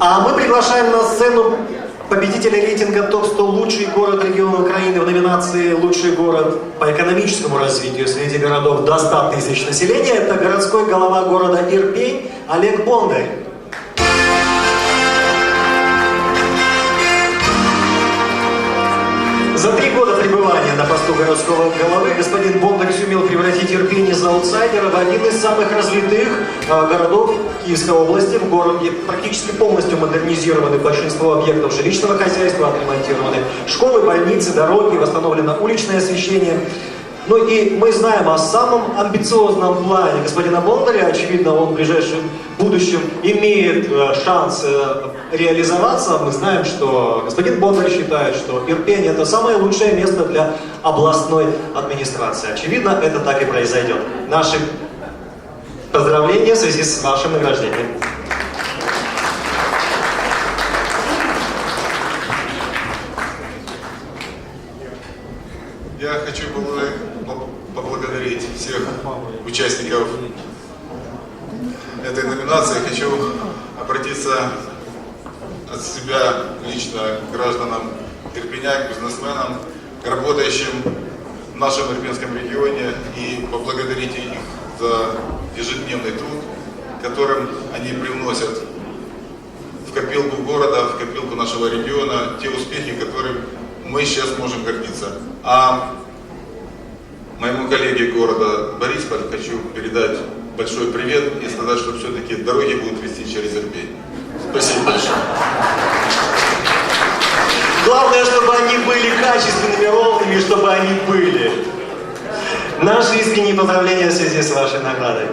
А мы приглашаем на сцену победителя рейтинга ТОП-100 «Лучший город региона Украины» в номинации «Лучший город по экономическому развитию среди городов до 100 тысяч населения». Это городской голова города Ирпень Олег Бондарь. За три года пребывания на посту городского головы господин Бондарь сумел превратить Ирпень из аутсайдера в один из самых развитых э, городов Киевской области. В городе практически полностью модернизированы большинство объектов жилищного хозяйства, отремонтированы школы, больницы, дороги, восстановлено уличное освещение. Ну и мы знаем о самом амбициозном плане господина Бондаря. Очевидно, он в ближайшем будущем имеет э, шанс э, реализоваться. Мы знаем, что господин Бондарь считает, что Ирпень это самое лучшее место для областной администрации. Очевидно, это так и произойдет. Наши поздравления в связи с вашим награждением. Я хочу побла- по- поблагодарить всех участников этой номинации. Хочу обратиться от себя лично к гражданам Ирпеня, к бизнесменам, к работающим в нашем Ирпенском регионе и поблагодарить их за ежедневный труд, которым они привносят в копилку города, в копилку нашего региона, те успехи, которым мы сейчас можем гордиться. А моему коллеге города Борисполь хочу передать большой привет и сказать, что все-таки дороги будут вести через Ирпень. Спасибо большое. Главное, чтобы они были качественными, ровными, чтобы они были. Наши искренние поздравления в связи с вашей наградой.